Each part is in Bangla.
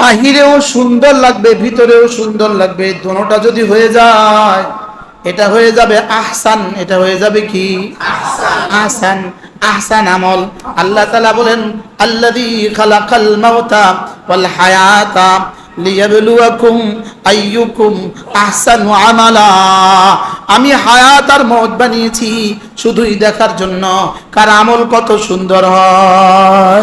বাহিরেও সুন্দর লাগবে, ভিতরেও সুন্দর লাগবে, দোনোটা যদি হয়ে যায়, এটা হয়ে যাবে আহসান, এটা হয়ে যাবে কি? আহসান। আহসান আমল। আল্লাহ তালা বলেন, আল্লাযী খালাকাল মাউতা ওয়াল হায়াতা। লিয়াবলুয়াকুম আইয়ুকুম আহসানু আমালা। আমি হায়াত আর মওত বানিয়েছি শুধুই দেখার জন্য। কার আমল কত সুন্দর হয়?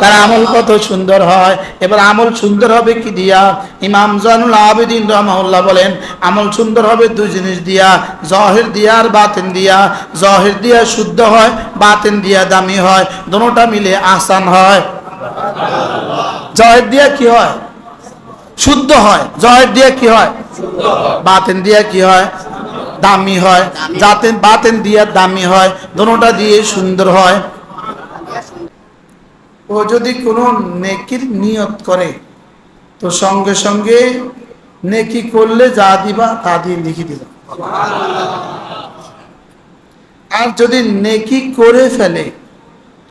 কার আমল কত সুন্দর হয়? এবার আমল সুন্দর হবে কি দিয়া? ইমাম জানুল আবেদিন রহমাউল্লাহ বলেন, আমল সুন্দর হবে দুই জিনিস দিয়া, জহের দিয়া আর বাতেন দিয়া। জহের দিয়া শুদ্ধ হয়, বাতেন দিয়া দামি হয়। দোনোটা মিলে আসান হয়। জহের দিয়া কি হয়? শুদ্ধ হয়। জহের দিয়া কি হয়? বাতেন দিয়া কি হয়? দামি হয়। যাতে বাতেন দিয়া দামি হয়। দোনোটা দিয়ে সুন্দর হয়। ও যদি কোনো নেকির নিয়ত করে তো সঙ্গে সঙ্গে নেকি করলে যা দিবা তা দিয়ে লিখে দিবা আর যদি নেকি করে ফেলে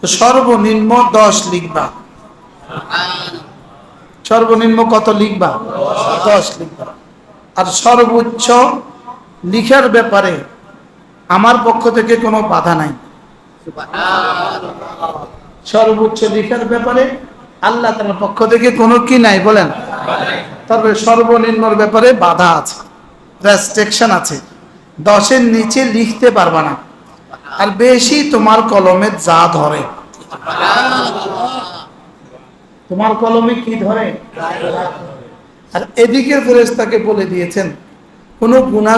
তো সর্বনিম্ন দশ লিখবা। সর্বনিম্ন কত লিখবা? দশ লিখবা। আর সর্বোচ্চ লিখার ব্যাপারে আমার পক্ষ থেকে কোনো বাধা নাই। সর্বোচ্চ লিখার ব্যাপারে আল্লাহ তার পক্ষ থেকে কোনো কি নাই বলেন? তবে সর্বনিম্নর ব্যাপারে বাধা আছে রেস্ট্রিকশন আছে। দশের নিচে লিখতে পারবা না। আর বেশি তোমার কলমে যা ধরে। তোমার কলমে কি ধরে? আর এদিকে ফেরেস্তাকে বলে দিয়েছেন, কোনো গুণা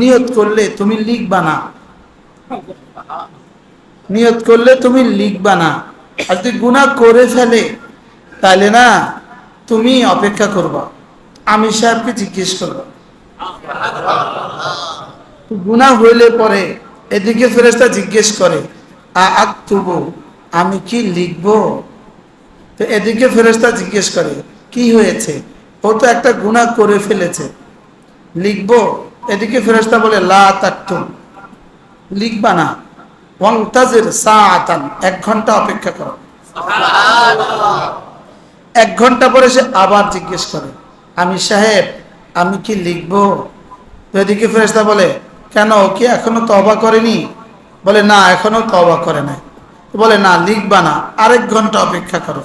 নিয়ত করলে তুমি লিখবা না। নিয়ত করলে তুমি লিখবা না। আর যদি গুণা করে ফেলে, তাহলে না, তুমি অপেক্ষা করবা। আমি সাহেবকে জিজ্ঞেস করব। গুণা হইলে পরে এদিকে ফেরেস্তা জিজ্ঞেস করে আক্তুবু আমি কি লিখব? তো এদিকে ফেরেস্তা জিজ্ঞেস করে কি হয়েছে? ও তো একটা গুণা করে ফেলেছে। লিখব এদিকে ফেরেস্তা বলে লা তাকতুম। লিখবা না। ওয়াংতাজের সাআতান এক ঘণ্টা অপেক্ষা করো। এক ঘণ্টা পরে সে আবার জিজ্ঞেস করে আমি সাহেব আমি কি লিখব? তো এদিকে ফেরেস্তা বলে কেন ও কি এখনও তবা করেনি? বলে না এখনও তবা করে নাই। বলে না লিখবা না আরেক ঘণ্টা অপেক্ষা করো।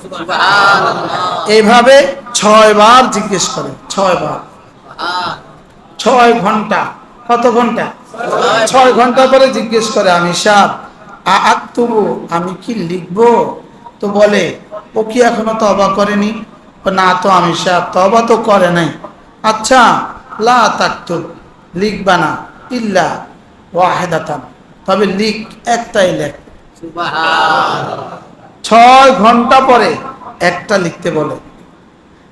এইভাবে ছয় বার জিজ্ঞেস করে ছয় বার। ছয় ঘণ্টা কত ঘণ্টা? ছয় ঘণ্টা পরে জিজ্ঞেস করে আমি সাপ আক্তুবু আমি কি লিখব? তো বলে ও কি এখনও তবা করেনি? না তো আমি সাপ তবা তো করে নাই। আচ্ছা লা লিখবা না ইল্লা ওয়াহেদাতান। তবে লিখ একটাই লেখ। ছয় ঘণ্টা পরে একটা লিখতে বলে।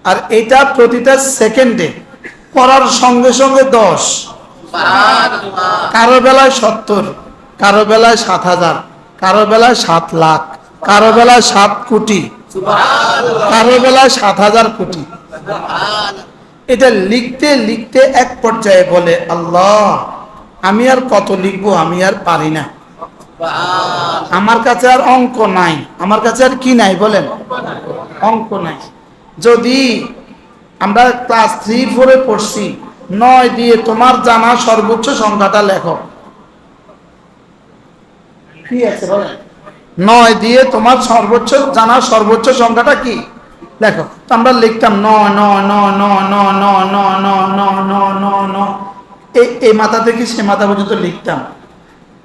আর এটা প্রতিটা সেকেন্ডে পড়ার সঙ্গে সঙ্গে দশ। কারও বেলায় সত্তর কারও বেলায় সাত হাজার কারও বেলায় সাত লাখ কারও বেলায় সাত কোটি কারও বেলায় সাত হাজার কোটি। এটা লিখতে লিখতে এক পর্যায়ে বলে আল্লাহ আমি আর কত লিখব আমি আর পারি না। আমার কাছে আর অঙ্ক নাই আমার কাছে আর কি নাই বলেন অঙ্ক নাই যদি আমরা ক্লাস থ্রি ফোরে পড়ছি নয় দিয়ে তোমার জানা সর্বোচ্চ সংখ্যাটা লেখো কি আছে বলেন নয় দিয়ে তোমার সর্বোচ্চ জানা সর্বোচ্চ সংখ্যাটা কি লেখো তো আমরা লিখতাম ন ন ন ন ন ন ন ন ন ন ন ন এই মাথা থেকে সে মাথা পর্যন্ত লিখতাম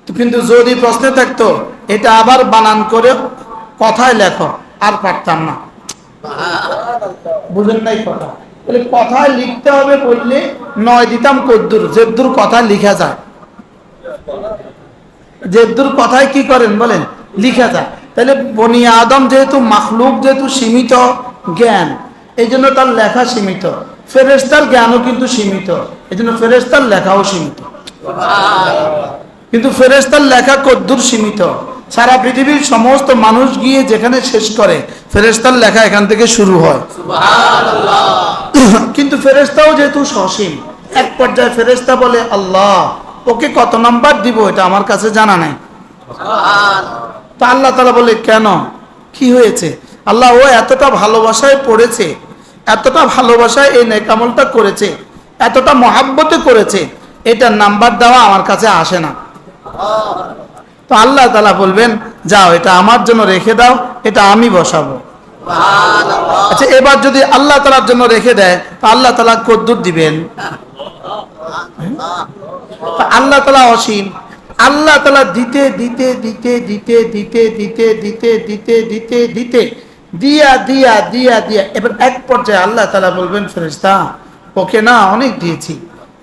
কিন্তু যদি প্রশ্নে থাকতো, এটা আবার বানান করে কথায় লেখো, আর পারতাম না। বুঝেন নাই কথা? কথায় লিখতে হবে বললে নয় দিতাম কদ্দুর, জেদ্দুর কথা লিখা যায়। জেদ্দুর কথায় কি করেন বলেন? লিখা যায়। তাহলে বনি আদম যেহেতু মাখলুক, যেহেতু সীমিত জ্ঞান, এই জন্য তার লেখা সীমিত। ফেরেস্তার জ্ঞানও কিন্তু সীমিত, এই জন্য ফেরেস্তার লেখাও সীমিত। কিন্তু ফেরেস্তার লেখা কদ্দুর সীমিত। সারা পৃথিবীর সমস্ত মানুষ গিয়ে যেখানে শেষ করে ফেরেস্তার লেখা এখান থেকে শুরু হয়। কিন্তু ফেরেস্তাও যেহেতু সসীম এক পর্যায়ে ফেরেস্তা বলে আল্লাহ ওকে কত নাম্বার দিব এটা আমার কাছে জানা নাই? তা আল্লাহ তালা বলে কেন? কি হয়েছে? আল্লাহ ও এতটা ভালোবাসায় পড়েছে এতটা ভালোবাসায় এই নেকামলটা করেছে এতটা মহাব্বতে করেছে এটার নাম্বার দেওয়া আমার কাছে আসে না। তো আল্লাহ তালা বলবেন যাও এটা আমার জন্য রেখে দাও এটা আমি বসাবো আচ্ছা এবার যদি আল্লাহ তালার জন্য রেখে দেয় তো আল্লাহ তালা কদ্দুর দিবেন আল্লাহ তালা অসীম আল্লাহ তালা দিতে দিতে দিতে দিতে দিতে দিতে দিতে দিতে দিতে দিতে দিয়া দিয়া দিয়া দিয়া এবার এক পর্যায়ে আল্লাহ তালা বলবেন ফেরেস্তা ওকে না অনেক দিয়েছি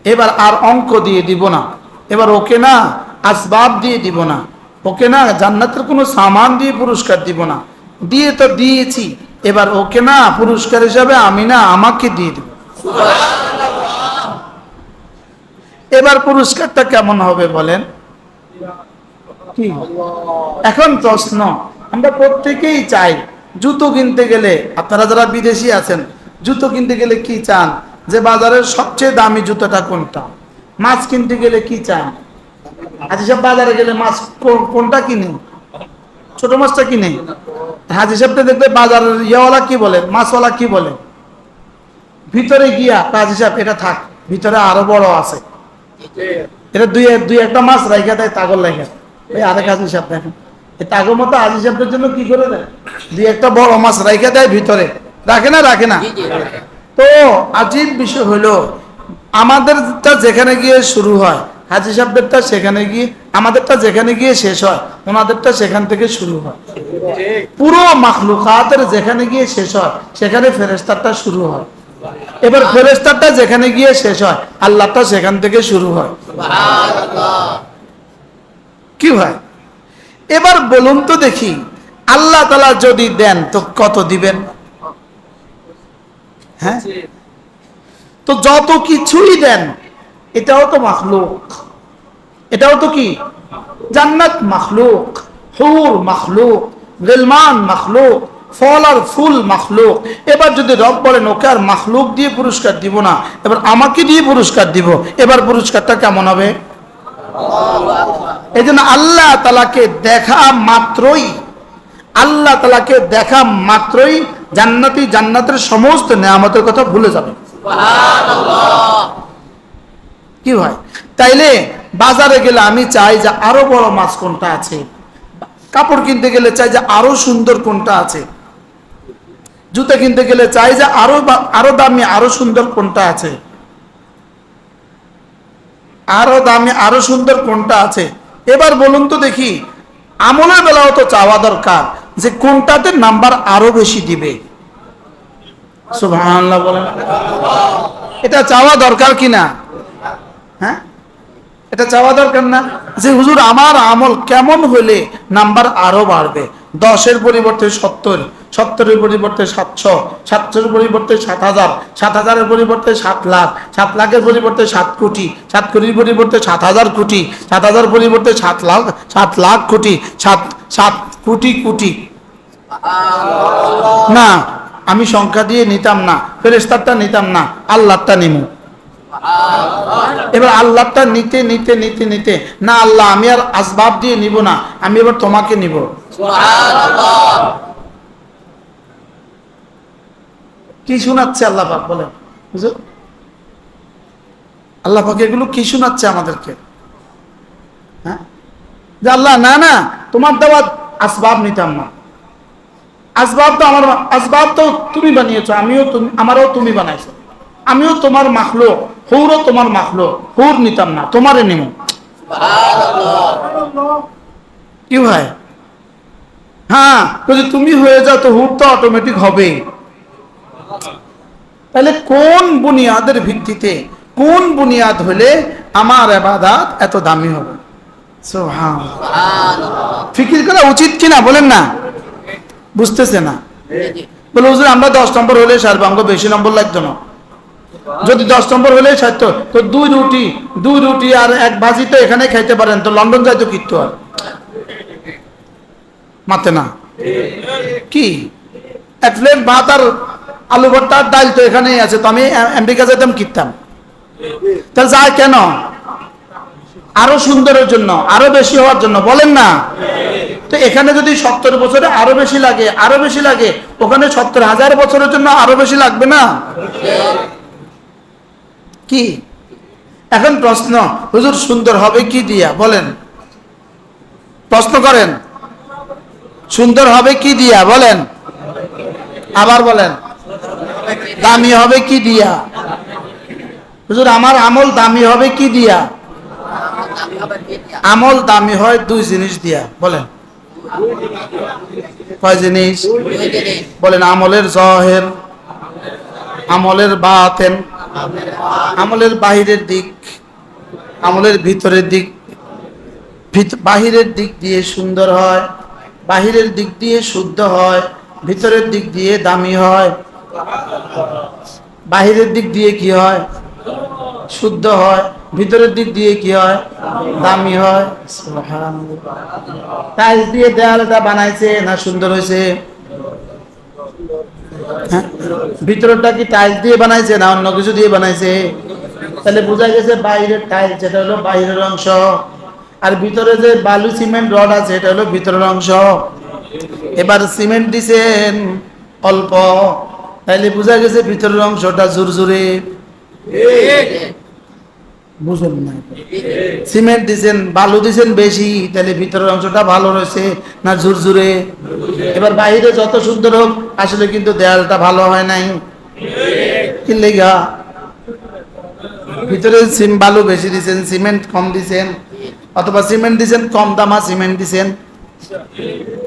এবার আর অঙ্ক দিয়ে দিব না এবার ওকে না আসবাব দিয়ে দিব না। ওকে না জান্নাতের কোনো সামান দিয়ে পুরস্কার দিব না। দিয়ে তো দিয়েছি। এবার ওকে না পুরস্কার হিসাবে আমি না আমাকে দিয়ে দিব। এবার পুরস্কারটা কেমন হবে বলেন? কি? এখন প্রশ্ন, আমরা প্রত্যেকেই চাই জুতো কিনতে গেলে, আপনারা যারা বিদেশি আছেন, জুতো কিনতে গেলে কি চান? যে বাজারের সবচেয়ে দামি জুতোটা কোনটা? মাছ কিনতে গেলে কি চান? হাজি সাহেব বাজারে গেলে মাছ কোনটা কিনে? ছোট মাছটা কিনে? হাজি সাহেবটা দেখলে বাজারের ইয়েওয়ালা কি বলে, মাছওয়ালা কি বলে? ভিতরে গিয়া হাজি সাহেব, এটা থাক, ভিতরে আরও বড় আছে। এটা দুই দুই একটা মাছ রাইখা দেয়, তাগর রাইখা। ওই আরেক হাজি সাহেব দেখেন। তাগর মতো হাজি সাহেবদের জন্য কি করে দেয়? দুই একটা বড় মাছ রাইখা দেয় ভিতরে। রাখে না রাখে না? তো আজীব বিষয় হলো, আমাদেরটা যেখানে গিয়ে শুরু হয় হাজি সাহেবদেরটা সেখানে গিয়ে, আমাদেরটা যেখানে গিয়ে শেষ হয়, ওনাদেরটা সেখান থেকে শুরু হয়। পুরো মাখলুকাতের যেখানে গিয়ে শেষ হয়, সেখানে ফেরেস্তারটা শুরু হয়। এবার ফেরেস্তারটা যেখানে গিয়ে শেষ হয়, আল্লাহটা সেখান থেকে শুরু হয়। কি হয় এবার বলুন তো দেখি, আল্লাহ তালা যদি দেন তো কত দিবেন? হ্যাঁ? তো যত কিছুই দেন এটাও তো মাখলুক। এটাও তো কি? জান্নাত মাখলুক, হুর মাখলুক, গেলমান মাখলুক, ফল আর ফুল মাখলুক। এবার যদি রব বলেন ওকে আর মাখলুক দিয়ে পুরস্কার দিব না, এবার আমাকে দিয়ে পুরস্কার দিব, এবার পুরস্কারটা কেমন হবে? এই জন্য আল্লাহ তালাকে দেখা মাত্রই, আল্লাহ তালাকে দেখা মাত্রই জান্নাতি জান্নাতের সমস্ত নেয়ামতের কথা ভুলে যাবে। কি হয়। তাইলে বাজারে গেলে আমি চাই যে আরও বড় মাছ কোনটা আছে। কাপড় কিনতে গেলে চাই যে আরও সুন্দর কোনটা আছে। জুতা কিনতে গেলে চাই যে আরও আরও দামি, আরও সুন্দর কোনটা আছে। আরও দামি, আরও সুন্দর কোনটা আছে। এবার বলুন তো দেখি, আমলের বেলাও তো চাওয়া দরকার যে কোনটাতে নাম্বার আরও বেশি দিবে। এটা চাওয়া দরকার কিনা? হ্যাঁ? এটা চাওয়া দরকার না। যে হুজুর, আমার আমল কেমন হলে নাম্বার আরও বাড়বে? দশের পরিবর্তে সত্তর, সত্তরের পরিবর্তে সাতশো, সাতশোর পরিবর্তে সাত হাজার, সাত হাজারের পরিবর্তে সাত লাখ, সাত লাখের পরিবর্তে সাত কোটি, সাত কোটির পরিবর্তে সাত হাজার কোটি, সাত হাজার পরিবর্তে সাত লাখ সাত লাখ কোটি, সাত সাত কোটি কোটি। না, আমি সংখ্যা দিয়ে নিতাম না ফেরেস্তারটা নিতাম না আল্লাহটা নিমু। এবার আল্লাহটা নিতে নিতে নিতে নিতে। না আল্লাহ, আমি আর আসবাব দিয়ে নিব না, আমি এবার তোমাকে নিব। কি শোনাচ্ছে আল্লাহ পাক বলেন? বুঝো আল্লাহ পাক এগুলো কি শোনাচ্ছে আমাদেরকে? হ্যাঁ? যে আল্লাহ, না না, তোমার দেওয়া আসবাব নিতাম না। আসবাব তো আমার, আসবাব তো তুমি বানিয়েছো, আমিও তুমি, আমারও তুমি বানাইছো। আমিও তোমার মাখলো হৌরও তোমার মাখলো হৌর নিতাম না, তোমারে নিমো। কি ভাই? হ্যাঁ যদি তুমি হয়ে যাও তো হুর তো অটোমেটিক হবে তাহলে কোন বুনিয়াদের ভিত্তিতে, কোন বুনিয়াদ হলে আমার আবাদাত এত দামি হবে? ফিকির করা উচিত কিনা বলেন না? বুঝতেছে না। বলে আমরা দশ নম্বর হলে সারবো আমাকে বেশি নম্বর লাগতো না। যদি দশ নম্বর হলে সারতো তো দুই রুটি দুই রুটি আর এক ভাজি তো এখানে খাইতে পারেন, তো লন্ডন যাইতো কিত্তু আর? মাতে না। কি? এক প্লেট ভাত আর আলু ভর্তা ডাল তো এখানেই আছে, তো আমি আমেরিকা যেতাম কিনতাম তাহলে যায় কেন? আরও সুন্দরের জন্য, আরও বেশি হওয়ার জন্য, বলেন না। তো এখানে যদি সত্তর বছরে আরও বেশি লাগে, আরও বেশি লাগে, ওখানে সত্তর হাজার বছরের জন্য আরও বেশি লাগবে না? কি? এখন প্রশ্ন, হুজুর সুন্দর হবে কি দিয়া? বলেন। প্রশ্ন করেন। সুন্দর হবে কি দিয়া? বলেন। আবার বলেন। দামি হবে কি দিয়া? হুজুর, আমার আমল দামি হবে কি দিয়া? আমল দামি হয় দুই জিনিস দিয়া। বলেন। কয় জিনিস? বলেন, আমলের জহের, আমলের বাতেন। আমলের বাহিরের দিক, আমলের ভিতরের দিক বাহিরের দিক দিয়ে সুন্দর হয়, বাহিরের দিক দিয়ে শুদ্ধ হয়, ভিতরের দিক দিয়ে দামি হয়, বাহিরের দিক দিয়ে কি হয়? শুদ্ধ হয়, ভিতরের দিক দিয়ে কি হয়? দামি হয়। টাইলস দিয়ে দেয়ালটা বানাইছে না সুন্দর হয়েছে হ্যাঁ? ভিতরটা কি টাইলস দিয়ে বানাইছে না অন্য কিছু দিয়ে বানাইছে? তাহলে বোঝা গেছে বাইরের টাইলস যেটা হলো বাইরের অংশ। আর ভিতরে যে বালু সিমেন্ট রড আছে, এটা হলো ভিতরের অংশ। এবার সিমেন্ট দিছেন অল্প। তাইলে বোঝা গেছে ভিতরের অংশটা জোরজোরে বুঝুন না সিমেন্ট দিছেন, বালু দিছেন বেশি, তাহলে ভিতরের অংশটা ভালো রয়েছে না ঝুরঝুরে? এবার বাইরে যত সুন্দর হোক, আসলে কিন্তু দেয়ালটা ভালো হয় নাই। লেগা? ভিতরে সিম বালু বেশি দিছেন, সিমেন্ট কম দিছেন, অথবা সিমেন্ট দিছেন, কম দামা সিমেন্ট দিছেন।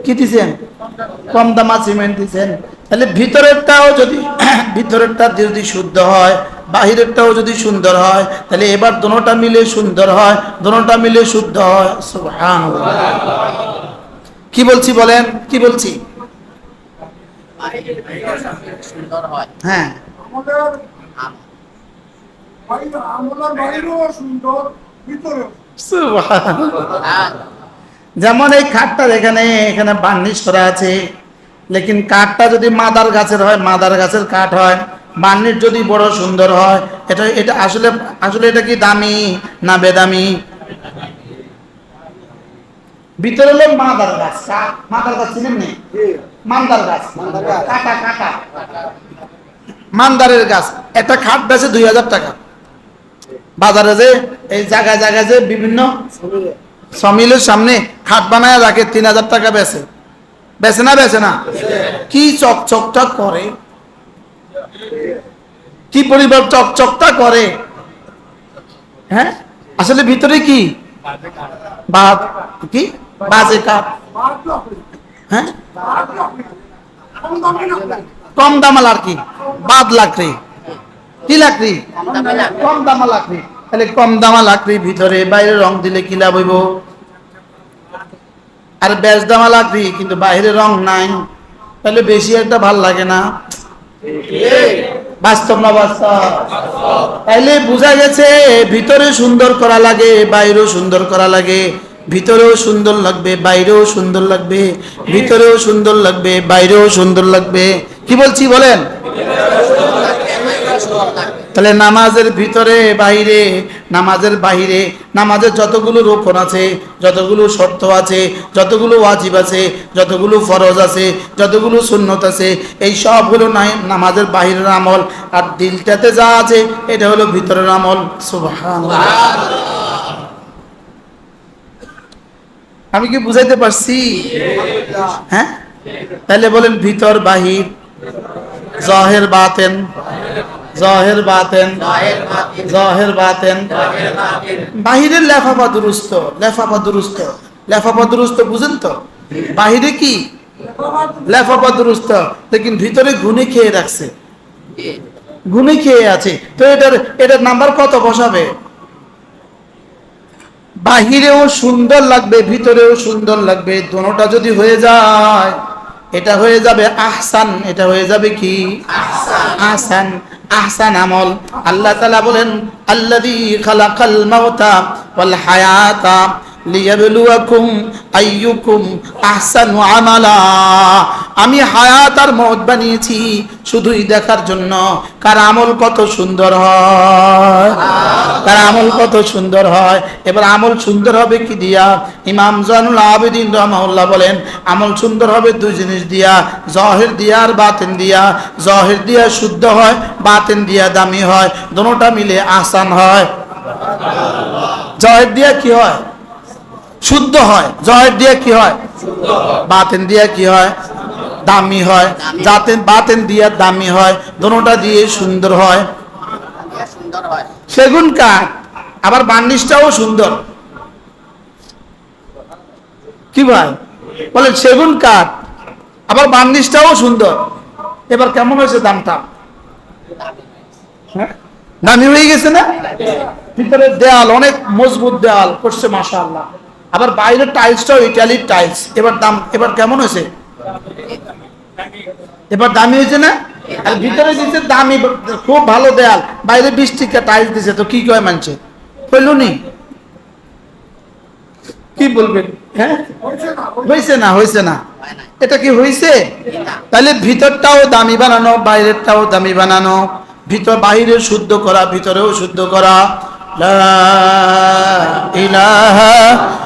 কি দিছেন? কম দামা সিমেন্ট দিছেন। তাহলে ভিতরেরটাও যদি, ভিতরেরটা যদি শুদ্ধ হয় বাহিরেরটাও যদি সুন্দর হয়, তাহলে এবার দোনোটা মিলে সুন্দর হয় দোনোটা মিলে শুদ্ধ হয়। কি বলছি বলেন? কি বলছি। হ্যাঁ। যেমন এই খাটটার এখানে এখানে বার্নিশ করা আছে, লেকিন কাঠটা যদি মাদার গাছের হয়, মাদার গাছের কাঠ হয় বার্নিশ যদি বড় সুন্দর হয়, এটা এটা আসলে আসলে এটা কি দামি না বেদামি? ভিতরে হলো মাদার গাছ মাদার গাছ চিনেন নি? মান্দার গাছ। কাটা কাটা। মান্দারের গাছ, একটা খাট বেছে দুই হাজার টাকা। বাজারে যে, এই জায়গায় জায়গায় যে বিভিন্ন সমিলের সামনে খাট বানায় রাখে, তিন হাজার টাকা বেচে। বেচে না বেচে না? কি চক চকটক করে। কি পরিবার চক চকটা করে? হ্যাঁ? আসলে ভিতরে কি? কি? বাজে লাকড়ি হ্যাঁ? কম দামাল আর কি? বাদ লাকড়ি। কি লাকড়ি। কম দামা লাকড়ি। তাহলে কম দামা লাকড়ি ভিতরে, বাইরে রং দিলে কি লাভ হইব? আর বেশ দামা লাকড়ি, কিন্তু বাইরে রং নাই। তাহলে বেশি একটা ভালো লাগে না। বাস্তব না বাস্তব? তাইলে বোঝা গেছে, ভিতরে সুন্দর করা লাগে, বাইরেও সুন্দর করা লাগে। ভিতরেও সুন্দর লাগবে, বাইরেও সুন্দর লাগবে। ভিতরেও সুন্দর লাগবে, বাইরেও সুন্দর লাগবে। কি বলছি বলেন? তাহলে নামাজের ভিতরে, বাইরে, নামাজের বাইরে নামাজের যতগুলো রোপণ আছে, যতগুলো শর্ত আছে, যতগুলো ওয়াজিব আছে, যতগুলো ফরজ আছে, যতগুলো সুন্নত আছে, এই সবগুলো নাই নামাজের বাহিরের আমল। আর দিলটাতে যা আছে, এটা হলো ভিতরের আমল। আমি কি বুঝাইতে পারছি? হ্যাঁ? তাহলে বলেন ভিতর, বাহির, জহের, বাতেন। জহের বাতেন। জহের বাতেন। বাহিরের লেফাফা দুরুস্ত লেফাফা দুরুস্ত। লেফাফা দুরুস্ত বুঝেন তো? বাহিরে কি? লেফাফা দুরুস্ত। লেকিন ভিতরে গুনে খেয়ে রাখছে। গুনে খেয়ে আছে। তো এটার এটার নাম্বার কত বসাবে? বাহিরেও সুন্দর লাগবে ভিতরেও সুন্দর লাগবে দোনোটা যদি হয়ে যায়। এটা হয়ে যাবে আহসান, এটা হয়ে যাবে কি? আহসান আহসান আমল। আল্লাহ তালা বলেন, আল্লাযী খালাকাল মাউতা ওয়াল হায়াতা। আমি হায়াত আর মত বানিয়েছি শুধুই দেখার জন্য। কার আমল কত সুন্দর হয়? তার আমল কত সুন্দর হয়? এবার আমল সুন্দর হবে কি দিয়া? ইমাম জানুল আবেদিন রহমাউল্লাহ বলেন, আমল সুন্দর হবে দুই জিনিস দিয়া, জহের দিয়া আর বাতেন দিয়া। জহের দিয়া শুদ্ধ হয়, বাতেন দিয়া দামি হয় দোনোটা মিলে আসান হয়। জহের দিয়া কি হয়? শুদ্ধ হয়। জহের দিয়া কি হয়? বাতেন দিয়া কি হয়? দামি হয়। যাতেন বাতেন দিয়া দামি হয়। দোনোটা দিয়ে সুন্দর হয়। সেগুন কাঠ। আবার বার্নিশটাও সুন্দর। কি ভাই? বলে সেগুন কাঠ। আবার বার্নিশটাও সুন্দর। এবার কেমন হয়েছে দামটা? হ্যাঁ? দামি হয়ে গেছে না? ভিতরে দেয়াল অনেক মজবুত দেয়াল করছে মাসা আল্লাহ আবার বাইরের টাইলসটাও ইটালির টাইলস এবার দাম, এবার কেমন হয়েছে? এবার দামি হয়েছে না? আর ভিতরে দিচ্ছে দামি, খুব ভালো দেয়াল। বাইরে বিশ টিকা টাইলস দিছে, তো কি কয় মানছে? হইল কি বলবেন হ্যাঁ? হয়েছে না হয়েছে না। এটা কি হয়েছে তাহলে ভিতরটাও দামি বানানো, বাইরেরটাও দামি বানানো। ভিতর বাইরে শুদ্ধ করা, ভিতরেও শুদ্ধ করা। লা ইলাহা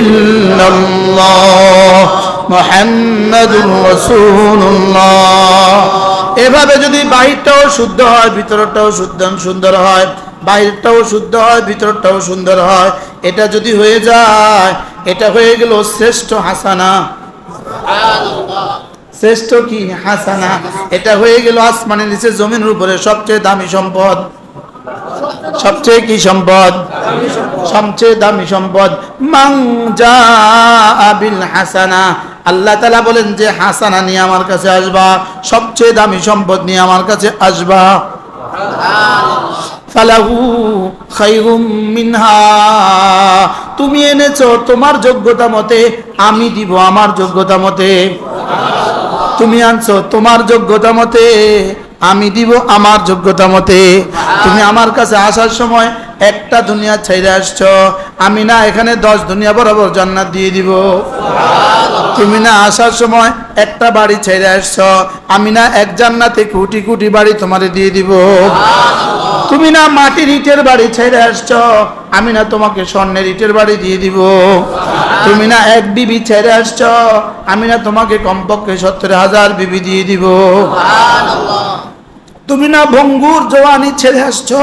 ইল্লাল্লাহ মুহাম্মাদুর রাসূলুল্লাহ। এভাবে যদি বাহিরটাও শুদ্ধ হয়, ভিতরটাও শুদ্ধ, সুন্দর হয় বাইরেরটাও শুদ্ধ হয়, ভিতরটাও সুন্দর হয়, এটা যদি হয়ে যায়, এটা হয়ে গেল শ্রেষ্ঠ হাসানা। শ্রেষ্ঠ কি? হাসানা। এটা হয়ে গেল আসমানের নিচে জমিনের উপরে সবচেয়ে দামি সম্পদ। সবচেয়ে কি সম্পদ? সবচেয়ে দামি সম্পদ। হাসানা। আল্লাহ তালা বলেন যে, হাসানা নিয়ে আমার কাছে আসবা। সবচেয়ে দামি সম্পদ নিয়ে আমার কাছে আসবা। তুমি এনেছো তোমার যোগ্যতা মতে, আমি দিব আমার যোগ্যতা মতে। তুমি আনছো তোমার যোগ্যতা মতে। আমি দিব আমার যোগ্যতা মতে। তুমি আমার কাছে আসার সময় একটা দুনিয়া ছেড়ে আসছ। আমি না এখানে দশ দুনিয়া বরাবর জান্নাত দিয়ে দিব। তুমি না আসার সময় একটা বাড়ি ছেড়ে আসছ। আমি না এক জান্নাতে কোটি কোটি বাড়ি তোমারে দিয়ে দিব। তুমি না মাটির ইটের বাড়ি ছেড়ে আসছ। আমি না তোমাকে স্বর্ণের ইটের বাড়ি দিয়ে দিব। তুমি না এক বিবি ছেড়ে আসছ। আমি না তোমাকে কমপক্ষে সত্তর হাজার বিবি দিয়ে দিব। তুমি না ভঙ্গুর জোয়ানি ছেড়ে আসছো?